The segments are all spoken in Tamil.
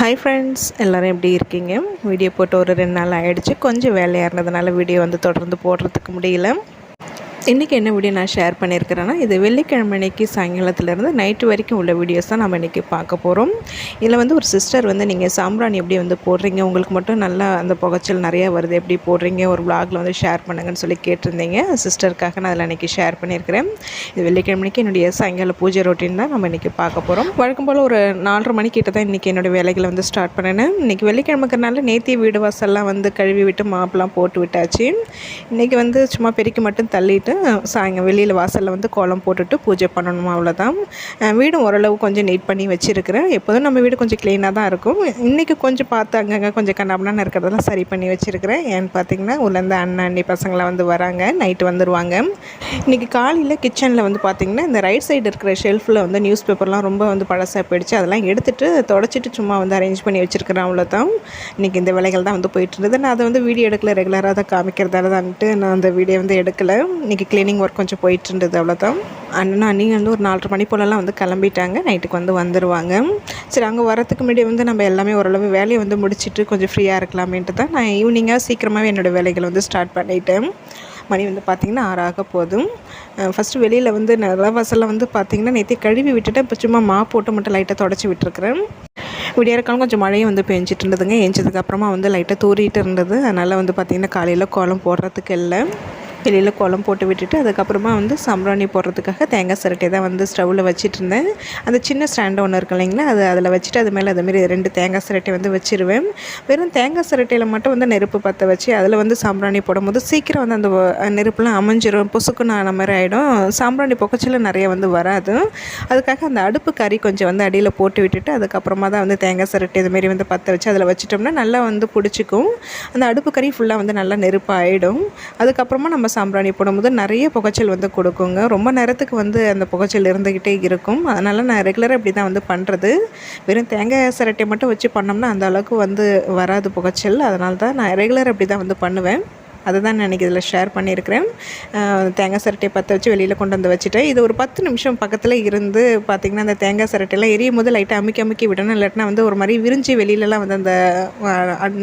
ஹாய் ஃப்ரெண்ட்ஸ் எல்லோரும் எப்படி இருக்கீங்க? வீடியோ போட்டு ஒரு ரெண்டு நாள் ஆகிடுச்சு கொஞ்சம் வேலையாக இருந்ததுனால வீடியோ வந்து தொடர்ந்து போடுறதுக்கு முடியல. இன்றைக்கி என்ன வீடியோ நான் ஷேர் பண்ணியிருக்கிறேன்னா இது வெள்ளிக்கிழமை அன்னைக்கு சாயங்காலத்துலேருந்து நைட்டு வரைக்கும் உள்ள வீடியோஸ் தான் நம்ம இன்றைக்கி பார்க்க போகிறோம் இதில் வந்து ஒரு சிஸ்டர் வந்து நீங்கள் சாம்பிராணி எப்படி வந்து போடுறீங்க உங்களுக்கு மட்டும் நல்லா அந்த புகைச்சல் நிறையா வருது எப்படி போடுறீங்க ஒரு vlogல வந்து ஷேர் பண்ணுங்கன்னு சொல்லி கேட்டிருந்தீங்க. சிஸ்டருக்காக நான் அதில் இன்றைக்கி ஷேர் பண்ணியிருக்கிறேன். இது வெள்ளிக்கிழமைக்கு என்னுடைய சாயங்கால பூஜை ரொட்டீன் தான் நம்ம இன்றைக்கி பார்க்க போகிறோம் வழக்கம் போல் ஒரு நாலரை மணிக்கிட்ட தான் இன்றைக்கி என்னுடைய வேலைகளை வந்து ஸ்டார்ட் பண்ணினேன். இன்றைக்கி வெள்ளிக்கிழமைக்கிறனால நேத்தி வீடு வாசல்லாம் வந்து கழுவி விட்டு மாப்பெல்லாம் போட்டு விட்டாச்சு. இன்றைக்கி வந்து சும்மா பெருக்கி மட்டும் தள்ளிட்டு சாயங்காலம் வெளியில் வாசலில் வந்து கோலம் போட்டுட்டு பூஜை பண்ணணும் அவ்வளோதான் வீடும் ஓரளவு கொஞ்சம் நீட் பண்ணி வச்சுருக்கிறேன். எப்போதும் நம்ம வீடு கொஞ்சம் க்ளீனாக தான் இருக்கும். இன்றைக்கி கொஞ்சம் பார்த்து அங்கங்கே கொஞ்சம் கண்ணாபண்ணான்னு இருக்கிறதெல்லாம் சரி பண்ணி வச்சுருக்கிறேன். ஏன்னு பார்த்தீங்கன்னா உள்ளேருந்து அண்ணன் அண்ணி பசங்களாம் வந்து வராங்க. நைட்டு வந்துடுவாங்க இன்றைக்கி காலையில் கிச்சனில் வந்து பார்த்திங்கன்னா இந்த ரைட் சைடு இருக்கிற ஷெல்ஃபில் வந்து நியூஸ் பேப்பர்லாம் ரொம்ப வந்து பழசாக போயிடுச்சு. அதெல்லாம் எடுத்துட்டு தொடச்சிட்டு சும்மா வந்து அரேஞ்ச் பண்ணி வச்சுருக்கிறேன் அவ்வளோதான் இன்றைக்கி இந்த வேலைகள் தான் வந்து போயிட்டு இருந்தது. நான் அதை வந்து வீடியோ எடுக்கல ரெகுலராக தான் காமிக்கிறதால தான்ட்டு நான் அந்த வீடியோ வந்து எடுக்கலை. இன்றைக்கி க்ளீனிங் ஒர்க் கொஞ்சம் போயிட்டு இருந்தது அவ்வளோதான் அண்ணன் அண்ணி வந்து ஒரு நாலரை மணி போலலாம் வந்து கிளம்பிட்டாங்க. நைட்டுக்கு வந்து வந்துடுவாங்க சரி அங்கே வரத்துக்கு முன்னாடி வந்து நம்ம எல்லாமே ஓரளவு வேலையை வந்து முடிச்சுட்டு கொஞ்சம் ஃப்ரீயாக இருக்கலாமேன்ட்டு தான் நான் ஈவினிங்காக சீக்கிரமாகவே என்னோடய வேலைகளை வந்து ஸ்டார்ட் பண்ணிட்டேன். மணி வந்து பார்த்திங்கன்னா ஆறாக போதும். ஃபஸ்ட்டு வெளியில் வந்து நிலவாசலில் வந்து பார்த்திங்கன்னா நேற்று கழுவி விட்டுட்டு இப்போ சும்மா மா போட்டு மட்டும் லைட்டாக தொடச்சி விட்டுருக்குறேன். விடியற்காலம் கொஞ்சம் மழையும் வந்து பெஞ்சிட்டு இருந்ததுங்க. ஏஞ்சதுக்கப்புறமா வந்து லைட்டாக தூறிட்டு இருந்தது. அதனால் வந்து பார்த்திங்கன்னா காலையில் கோலம் போடுறதுக்கு இல்லை. வெளியில் குளம் போட்டு விட்டுட்டு அதுக்கப்புறமா வந்து சாம்பிராணி போடுறதுக்காக தேங்காய் சிரட்டை தான் வந்து ஸ்டவ்வில் வச்சுட்டு இருந்தேன் அந்த சின்ன ஸ்டாண்டு ஒன்று இருக்கு இல்லைங்களா அது அதில் வச்சுட்டு அது மேலே அதுமாரி ரெண்டு தேங்காய் சிரட்டை வந்து வச்சிருவேன். வெறும் தேங்காய் சிரட்டையில் மட்டும் வந்து நெருப்பு பற்ற வச்சு அதில் வந்து சாம்பிராணி போடும்போது சீக்கிரம் வந்து அந்த நெருப்புலாம் அமைஞ்சிரும் பொசுக்குன்னு ஆன மாதிரி ஆகிடும் சாம்பிராணி புகைச்சல நிறைய வந்து வராது. அதுக்காக அந்த அடுப்பு கறி கொஞ்சம் வந்து அடியில் போட்டு விட்டுட்டு அதுக்கப்புறமா தான் வந்து தேங்காய் சிரட்டை இதுமாரி வந்து பற்ற வச்சு அதில் வச்சிட்டோம்னா நல்லா வந்து பிடிச்சிக்கும். அந்த அடுப்பு கறி ஃபுல்லாக வந்து நல்லா நெருப்பு ஆகிடும் அதுக்கப்புறமா நம்ம சாம்பிராணி போடும்போது நிறைய புகைச்சல் வந்து கொடுக்குங்க. ரொம்ப நேரத்துக்கு வந்து அந்த புகைச்சல் இருந்துக்கிட்டே இருக்கும். அதனால் நான் ரெகுலராக இப்படி தான் வந்து பண்ணுறது வெறும் தேங்காய் சிரட்டை மட்டும் வச்சு பண்ணோம்னா அந்த அளவுக்கு வந்து வராது புகைச்சல். அதனால தான் நான் ரெகுலராக இப்படி தான் வந்து பண்ணுவேன். அதை தான் நான் இன்றைக்கி இதில் ஷேர் பண்ணியிருக்கிறேன். தேங்காய் சிரட்டையை பற்ற வச்சு வெளியில் கொண்டு வந்து வச்சுட்டேன். இது ஒரு பத்து நிமிஷம் பக்கத்தில் இருந்து பார்த்திங்கன்னா அந்த தேங்காய் சிரட்டையெல்லாம் எரியும் போது லைட்டாக அமுக்கி அமுக்கி விடணும். இல்லாட்டினா வந்து ஒரு மாதிரி விரிஞ்சு வெளியிலலாம் வந்து அந்த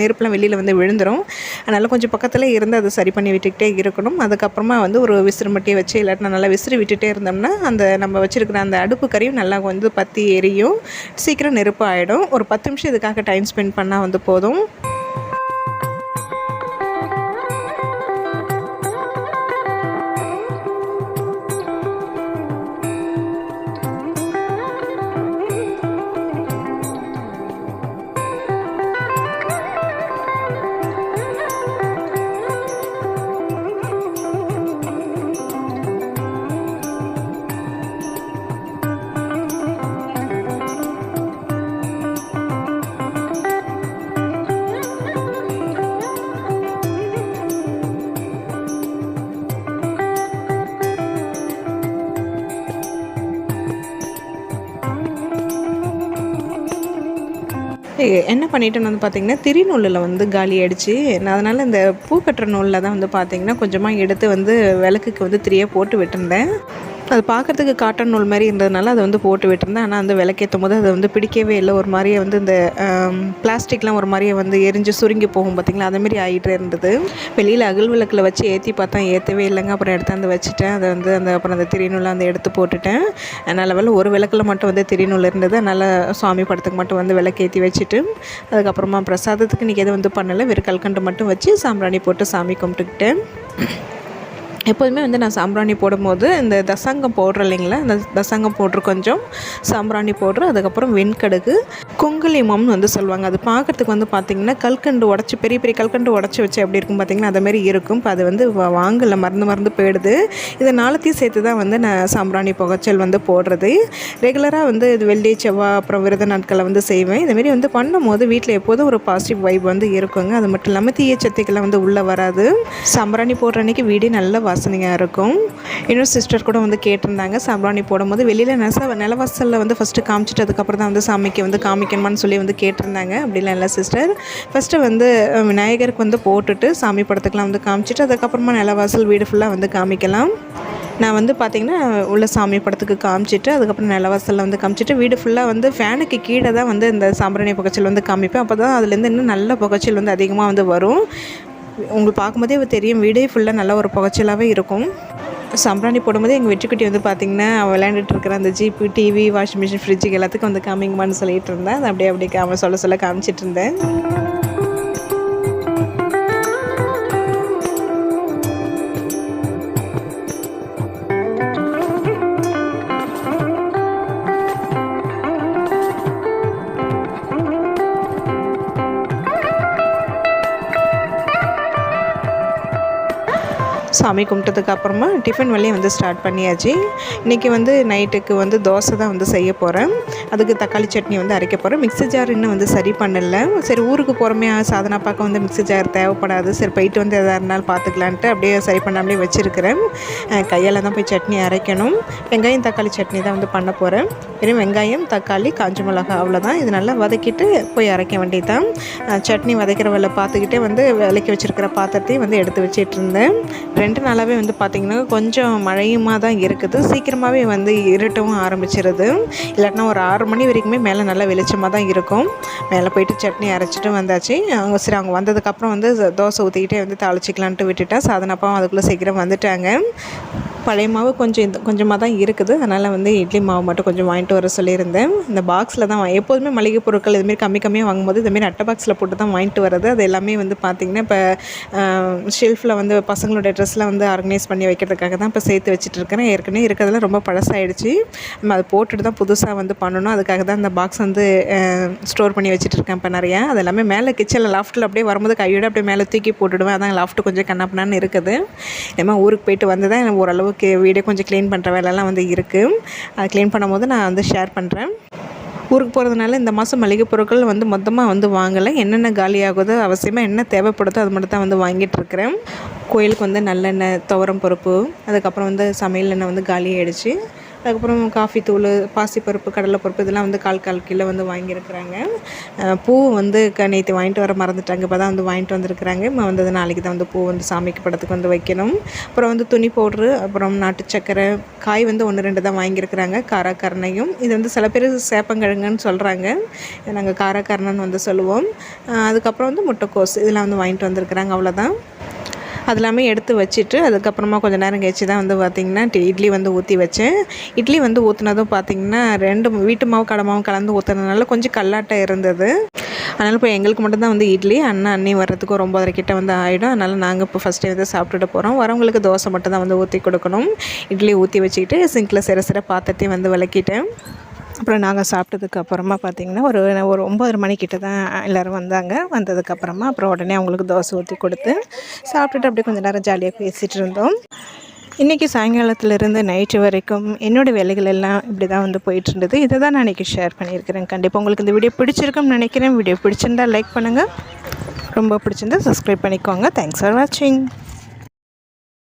நெருப்பெலாம் வெளியில் வந்து விழுந்துடும் அதனால் கொஞ்சம் பக்கத்தில் இருந்து அதை சரி பண்ணி விட்டுக்கிட்டே இருக்கணும். அதுக்கப்புறமா வந்து ஒரு விசிறு மட்டியை வச்சு இல்லாட்டினா நல்லா விசிறி விட்டுட்டே இருந்தோம்னா அந்த நம்ம வச்சுருக்கிற அந்த அடுப்பு கறியும் நல்லா வந்து பற்றி எரியும். சீக்கிரம் நெருப்பு ஆகிடும் ஒரு பத்து நிமிஷம் இதுக்காக டைம் ஸ்பெண்ட் பண்ணால் வந்து போதும். என்ன பண்ணிட்டேன்னு வந்து பார்த்தீங்கன்னா திரிநூலில் வந்து காலி ஆயிடுச்சு. நான் அதனால் இந்த பூ கட்டுற நூலில் தான் வந்து பார்த்தீங்கன்னா கொஞ்சமாக எடுத்து வந்து விளக்குக்கு வந்து திரியாக போட்டு விட்டுருந்தேன். அது பார்க்குறதுக்கு காட்டன் நூல் மாதிரி இருந்ததுனால அதை வந்து போட்டு விட்டுருந்தேன். ஆனால் அந்த விளக்கேற்றும் போது அதை வந்து பிடிக்கவே இல்லை. ஒரு மாதிரியே வந்து இந்த பிளாஸ்டிக்லாம் ஒரு மாதிரியே வந்து எரிஞ்சு சுருங்கி போகும் பார்த்திங்களா அதே மாதிரி ஆகிட்டே இருந்தது. வெளியில் அகல் விளக்கில் வச்சு ஏற்றி பார்த்தா ஏற்றவே இல்லைங்க. அப்புறம் எடுத்து அந்த வச்சுட்டேன். அதை வந்து அந்த அப்புறம் அந்த திரிநூலை அந்த எடுத்து போட்டுட்டேன். நல்ல வேலை ஒரு விளக்கில் மட்டும் வந்து திரிநூல் இருந்தது. அதனால் சுவாமி படத்துக்கு மட்டும் வந்து விளக்கேற்றி வச்சுட்டு அதுக்கப்புறமா பிரசாதத்துக்கு இன்றைக்கி எதுவும் வந்து பண்ணலை. வெறும் கல்கண்டு மட்டும் வச்சு சாம்பிராணி போட்டு சாமி கும்பிட்டுக்கிட்டேன். எப்போதுமே வந்து நான் சாம்பிராணி போடும்போது இந்த தசங்கம் போடுற இல்லைங்களா? அந்த தசங்கம் போடுற கொஞ்சம் சாம்பிராணி போடுற அதுக்கப்புறம் வெண்கடுகு குங்குலிமம்னு வந்து சொல்லுவாங்க. அது பார்க்குறதுக்கு வந்து பார்த்திங்கன்னா கல்கண்டு உடச்சி பெரிய பெரிய கல்கண்டு உடச்சி வச்சு எப்படி இருக்கும் பார்த்திங்கன்னா அதுமாரி மாதிரி இருக்கும். இப்போ அது வந்து வா- வாங்கல மறந்து மறந்து போயிடுது. இதை நாளத்தையும் சேர்த்து தான் வந்து நான் சாம்பிராணி புகைச்சல் வந்து போடுறது. ரெகுலராக வந்து இது வெள்ளி செவ்வாய் அப்புறம் விரத நாட்களை வந்து செய்வேன். இதுமாரி வந்து பண்ணும்போது வீட்டில் எப்போதும் ஒரு பாசிட்டிவ் வைப் வந்து இருக்குங்க. அது மட்டும் இல்லாமல் தீய சக்திகள்லாம் வந்து உள்ளே வராது. சாம்பிராணி போடுற அன்னைக்கு வீடே நல்ல வாசனையாக இருக்கும். இன்னொரு சிஸ்டர் கூட வந்து கேட்டிருந்தாங்க சாம்பிராணி போடும்போது வெளியில் நெச நிலவாசலில் வந்து ஃபஸ்ட்டு காமிச்சிட்டு அதுக்கப்புறம் தான் வந்து சாமிக்கு வந்து காமிக்கணுமான்னு சொல்லி வந்து கேட்டிருந்தாங்க. அப்படிலாம் இல்லை சிஸ்டர் ஃபஸ்ட்டு வந்து விநாயகருக்கு வந்து போட்டுட்டு சாமி படத்துக்கெலாம் வந்து காமிச்சிட்டு அதுக்கப்புறமா நிலவாசல் வீடு ஃபுல்லாக வந்து காமிக்கலாம். நான் வந்து பார்த்திங்கன்னா உள்ள சாமி படத்துக்கு காமிச்சிட்டு அதுக்கப்புறம் நிலவாசலில் வந்து காமிச்சிட்டு வீடு ஃபுல்லாக வந்து ஃபேனுக்கு கீழே தான் வந்து இந்த சாம்பிராணி புகைச்சல் வந்து காமிப்பேன். அப்போ தான் அதுலேருந்து இன்னும் நல்ல புகைச்சல் வந்து அதிகமாக வந்து வரும். உங்களுக்கு பார்க்கும்போதே தெரியும். வீடே ஃபுல்லாக நல்ல ஒரு புகைச்சலாகவே இருக்கும். சம்பராணி போடும்போது எங்கள் வெற்றிக்குட்டி வந்து பார்த்திங்கன்னா விளையாண்டுட்டு இருக்கிற அந்த ஜீப்பு டிவி வாஷிங் மிஷின் ஃப்ரிட்ஜுக்கு எல்லாத்துக்கும் வந்து காமிங்கம்மான்னு சொல்லிட்டு இருந்தேன் அது அப்படியே அப்படியே அவன் சொல்ல சொல்ல காமிச்சிட்டு இருந்தேன். சாமி கும்பிட்டதுக்கு அப்புறமா டிஃபன் வேலையை வந்து ஸ்டார்ட் பண்ணியாச்சு. இன்றைக்கி வந்து நைட்டுக்கு வந்து தோசை தான் வந்து செய்ய போகிறேன் அதுக்கு தக்காளி சட்னி வந்து அரைக்க போகிறேன் மிக்ஸி ஜார் இன்னும் வந்து சரி பண்ணலை. சரி ஊருக்கு போகிறோமே சாதனா பார்க்க வந்து மிக்ஸி ஜார் தேவைப்படாது. சரி போயிட்டு வந்து எதாக இருந்தாலும் பார்த்துக்கலான்ட்டு அப்படியே சரி பண்ணாமலே வச்சுருக்கிறேன். கையால் தான் போய் சட்னி அரைக்கணும். வெங்காயம் தக்காளி சட்னி தான் வந்து பண்ண போகிறேன் வெறும் வெங்காயம் தக்காளி காஞ்ச மிளகா அவ்வளோதான் இது நல்லா வதக்கிட்டு போய் அரைக்க வேண்டியது தான் சட்னி வதக்கிற வேலை பார்த்துக்கிட்டே வந்து விலைக்கு வச்சுருக்கிற பாத்திரத்தையும் வந்து எடுத்து வச்சிட்டு இருந்தேன். ரெண்டு நாளாகவே வந்து பார்த்திங்கன்னா கொஞ்சம் மழையுமாக தான் இருக்குது. சீக்கிரமாகவே வந்து இருட்டவும் ஆரம்பிச்சிருது. இல்லாட்டினா ஒரு ஆறு மணி வரைக்குமே மேலே நல்லா வெளிச்சமாக தான் இருக்கும். மேலே போயிட்டு சட்னி அரைச்சிட்டு வந்தாச்சு. அவங்க சரி அவங்க வந்ததுக்கப்புறம் வந்து தோசை ஊற்றிக்கிட்டே வந்து தாளிச்சிக்கலான்ட்டு விட்டுட்டா சாதனப்பாவும் அதுக்குள்ளே சீக்கிரம் வந்துட்டாங்க. பழைய மாவு கொஞ்சம் இந்த கொஞ்சமாக தான் இருக்குது. அதனால் வந்து இட்லி மாவு மட்டும் கொஞ்சம் வாங்கிட்டு வர சொல்லியிருந்தேன். இந்த பாக்ஸில் தான் எப்போதுமே மளிகை பொருட்கள் இதுமாரி கம்மி கம்மியாக வாங்கும்போது இதுமாரி அட்டை பாக்ஸில் போட்டு தான் வாங்கிட்டு வர்றது. அது எல்லாமே வந்து பார்த்திங்கன்னா இப்போ ஷெல்ஃபில் வந்து பசங்களோட ட்ரெஸ்லாம் வந்து ஆர்கனைஸ் பண்ணி வைக்கிறதுக்காக தான் இப்போ சேர்த்து வச்சுட்டு இருக்கிறேன் ஏற்கனவே இருக்கிறதுல ரொம்ப பழசாயிடுச்சு. நம்ம அதை போட்டுட்டு தான் புதுசாக வந்து பண்ணணும். அதுக்காக தான் இந்த பாக்ஸ் வந்து ஸ்டோர் பண்ணி வச்சுட்டு இருக்கேன் இப்போ நிறையா. அது எல்லாமே மேலே கிச்சனில் லாஃப்ட்டில் அப்படியே வரும்போது கையோட அப்படியே மேலே தூக்கி போட்டுடுவேன். அதான் லாஃப்ட்டு கொஞ்சம் கண்ணப்பண்ணான்னு இருக்குது. ஏமா ஊருக்கு போயிட்டு வந்து தான் ஓரளவுக்கு ஓகே வீடே கொஞ்சம் க்ளீன் பண்ணுற வேலைலாம் வந்து இருக்குது அதை க்ளீன் பண்ணும்போது நான் வந்து ஷேர் பண்ணுறேன் ஊருக்கு போகிறதுனால இந்த மாதம் மளிகை பொருட்கள் வந்து மொத்தமாக வந்து வாங்கலை. என்னென்ன காலியாகுதோ அவசியமாக என்ன தேவைப்படுதோ அது மட்டும் தான் வந்து வாங்கிட்டு இருக்கிறேன். கோயிலுக்கு வந்து நல்லெண்ணெய் துவரம் பருப்பு அதுக்கப்புறம் வந்து சமையல் எண்ணெய் வந்து காலியாகிடுச்சு அதுக்கப்புறம் காஃபி தூள் பாசிப்பருப்பு கடலைப்பருப்பு இதெல்லாம் வந்து கால் கால் கிலோ வந்து வாங்கியிருக்கிறாங்க. பூ வந்து நேற்று வாங்கிட்டு வர மறந்துட்டாங்க. இப்போ தான் வந்து வாங்கிட்டு வந்திருக்கிறாங்க. வந்தது நாளைக்கு தான் வந்து பூ வந்து சாமிக்கு படத்துக்கு வந்து வைக்கணும். அப்புறம் வந்து துணி பவுட்ரு அப்புறம் நாட்டு சக்கரை காய் வந்து ஒன்று ரெண்டு தான் வாங்கியிருக்கிறாங்க. காராக்கரணையும். இது வந்து சில பேர் சேப்பங்கிழங்குன்னு சொல்கிறாங்க நாங்கள் காராக்கரணன்னு வந்து சொல்லுவோம். அதுக்கப்புறம் வந்து முட்டைக்கோஸ் இதெல்லாம் வந்து வாங்கிட்டு வந்திருக்கிறாங்க. அவ்வளோதான் அது எல்லாமே எடுத்து வச்சுட்டு அதுக்கப்புறமா கொஞ்சம் நேரம் கழிச்சு தான் வந்து பார்த்திங்கன்னா இட்லி வந்து ஊற்றி வச்சேன். இட்லி வந்து ஊற்றுனதும் பார்த்திங்கன்னா ரெண்டு வீட்டு மாவு கடை மாவு கலந்து ஊற்றுனதுனால கொஞ்சம் கல்லாட்டம் இருந்தது. அதனால் இப்போ எங்களுக்கு மட்டும்தான் வந்து இட்லி அண்ணன் அண்ணி வர்றதுக்கு ஒரு ஒம்பதரை கிட்ட வந்து ஆகிடும் அதனால் நாங்கள் இப்போ ஃபஸ்ட்டே வந்து சாப்பிட்டுட்டு போகிறோம் வரவங்களுக்கு தோசை மட்டும் தான் வந்து ஊற்றி கொடுக்கணும். இட்லி ஊற்றி வச்சுக்கிட்டு சிங்கில் சிற சிற பாத்திரத்தையும் வந்து விளக்கிட்டேன். அப்புறம் நாங்கள் சாப்பிட்டதுக்கு அப்புறமா பார்த்திங்கன்னா ஒரு ஒரு ஒம்பது மணிக்கிட்ட தான் எல்லோரும் வந்தாங்க. வந்ததுக்கப்புறமா அப்புறம் உடனே அவங்களுக்கு தோசை ஊற்றி கொடுத்து சாப்பிட்டுட்டு அப்படியே கொஞ்சம் நேரம் ஜாலியாக பேசிகிட்டு இருந்தோம். இன்றைக்கி சாயங்காலத்துலேருந்து நைட்டு வரைக்கும் என்னோடய வேலைகள் எல்லாம் இப்படி தான் வந்து போயிட்டு இருந்தது. இதை தான் நான் இன்றைக்கி ஷேர் பண்ணியிருக்கிறேன். கண்டிப்பாக உங்களுக்கு இந்த வீடியோ பிடிச்சிருக்கும்னு நினைக்கிறேன். வீடியோ பிடிச்சிருந்தால் லைக் பண்ணுங்கள் ரொம்ப பிடிச்சிருந்தா சப்ஸ்கிரைப் பண்ணிக்கோங்க. தேங்க்ஸ் ஃபார் வாட்சிங்